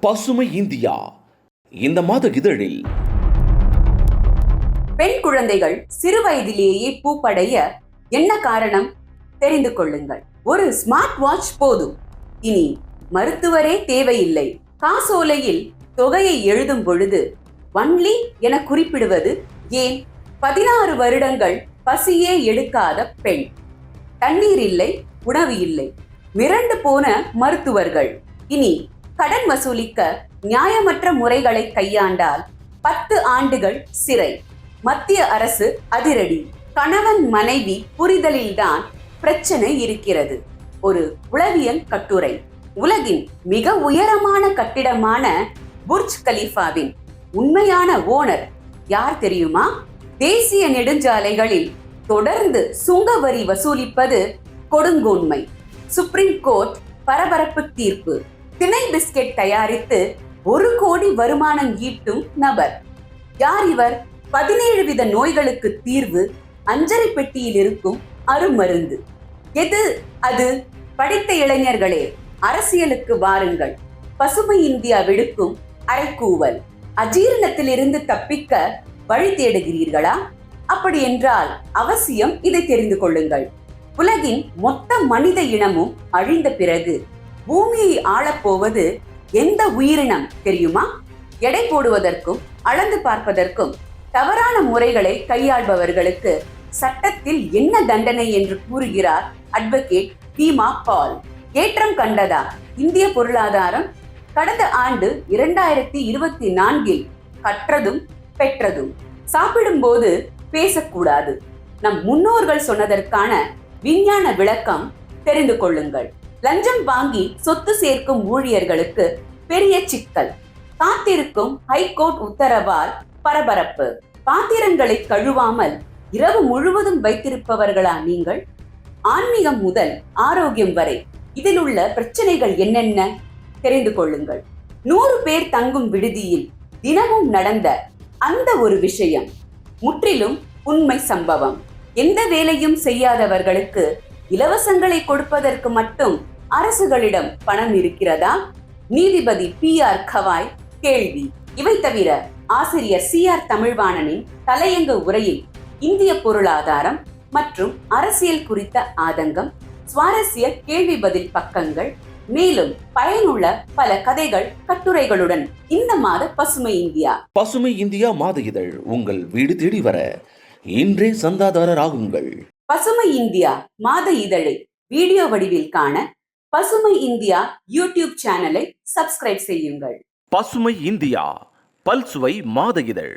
பசுமை இந்தியா. இந்த மாத இதழில். பெண் குழந்தைகள் சிறு வயதிலேயே பூப்படைய என்ன காரணம்? தெரிந்து கொள்ளுங்கள். ஒரு ஸ்மார்ட் வாட்ச் போதும். இனி மருத்துவரே தேவையில்லை. காசோலையில் தொகையை எழுதும் பொழுது ஒன்லி என குறிப்பிடுவது ஏன்? பதினாறு வருடங்கள் பசியே எடுக்காத பெண். தண்ணீர் இல்லை உணவு இல்லை. மிரண்டு போன மருத்துவர்கள். இனி கடன் வசூலிக்க நியாயமற்ற முறைகளை கையாண்டால் பத்து ஆண்டுகள் சிறை. மத்திய அரசு அதிரடி. கணவன் மனைவி புரிதலில்தான் பிரச்சனை இருக்கிறது. ஒரு உளவியல் கட்டுரை. உலகின் மிக உயரமான கட்டிடமான புர்ஜ் கலீஃபாவின் உண்மையான ஓனர் யார் தெரியுமா? தேசிய நெடுஞ்சாலைகளில் தொடர்ந்து சுங்க வரி வசூலிப்பது கொடுங்கோன்மை. சுப்ரீம் கோர்ட் பரபரப்பு தீர்ப்பு. திணை பிஸ்கெட் தயாரித்து ஒரு கோடி வருமானம் ஈட்டும் நபர். யார் இவர்? பதினேழு வித நோய்களுக்கு தீர்வு அஞ்சரை பெட்டியில் இருக்கும் அருமருந்து. எது அது? படித்த இளைஞர்களே அரசியலுக்கு வாருங்கள். பசுமை இந்தியா விடுக்கும் அரைக்கூவல். அஜீரணத்திலிருந்து தப்பிக்க வழி தேடுகிறீர்களா? அப்படி என்றால் அவசியம் இதை தெரிந்து கொள்ளுங்கள். உலகின் மொத்த மனித இனமும் அழிந்த பிறகு பூமியை ஆளப்போவது எந்த உயிரினம் தெரியுமா? எடை போடுவதற்கும் அளந்து பார்ப்பதற்கும் தவறான முறைகளை கையாள்பவர்களுக்கு சட்டத்தில் என்ன தண்டனை என்று கூறுகிறார் அட்வொகேட் பீமா பால். ஏற்றம் கண்டதா? இந்திய பொருளாதாரம் கடந்த ஆண்டு இரண்டாயிரத்தி இருபத்தி நான்கில் கற்றதும் பெற்றதும். சாப்பிடும்போது பேசக்கூடாது. நம் முன்னோர்கள் சொன்னதற்கான விஞ்ஞான விளக்கம் தெரிந்து கொள்ளுங்கள். லஞ்சம் வாங்கி சொத்து சேர்க்கும் ஊழியர்களுக்கு பெரிய சிக்கல். காத்திருக்கும் ஹைகோர்ட் உத்தரவால் பரபரப்பு. பாத்திரங்களை கழுவாமல் இரவு முழுவதும் வைத்திருப்பவர்களா நீங்கள்? ஆன்மீகம் முதல் ஆரோக்கியம் வரை இதில் உள்ள பிரச்சனைகள் என்னென்ன? தெரிந்து கொள்ளுங்கள். நூறு பேர் தங்கும் விடுதியில் தினமும் நடந்த அந்த ஒரு விஷயம். முற்றிலும் உண்மை சம்பவம். எந்த வேலையும் செய்யாதவர்களுக்கு இலவசங்களை கொடுப்பதற்கு மட்டும் அரசுகளிடம் பணம் இருக்கிறதா? நீதிபதி பி ஆர் கவாய் கேள்வி. இவை தவிர ஆசிரியர் சி ஆர் தமிழ்வாணனின் தலையங்க உரையில் இந்திய பொருளாதாரம் மற்றும் அரசியல் குறித்த ஆதங்கம் சுவாரஸ்ய கேள்வி பதில் பக்கங்கள் மேலும் பயனுள்ள பல கதைகள் கட்டுரைகளுடன் இந்த மாத பசுமை இந்தியா. பசுமை இந்தியா மாத இதழ் உங்கள் வீடு தேடி வர இன்றே சந்தாதாரர் ஆகுங்கள் பசுமை இந்தியா மாத இதழை. வீடியோ வடிவில் காண பசுமை இந்தியா யூடியூப் சேனலை சப்ஸ்கிரைப் செய்யுங்கள். பசுமை இந்தியா பல்சுவை மாத இதழ்.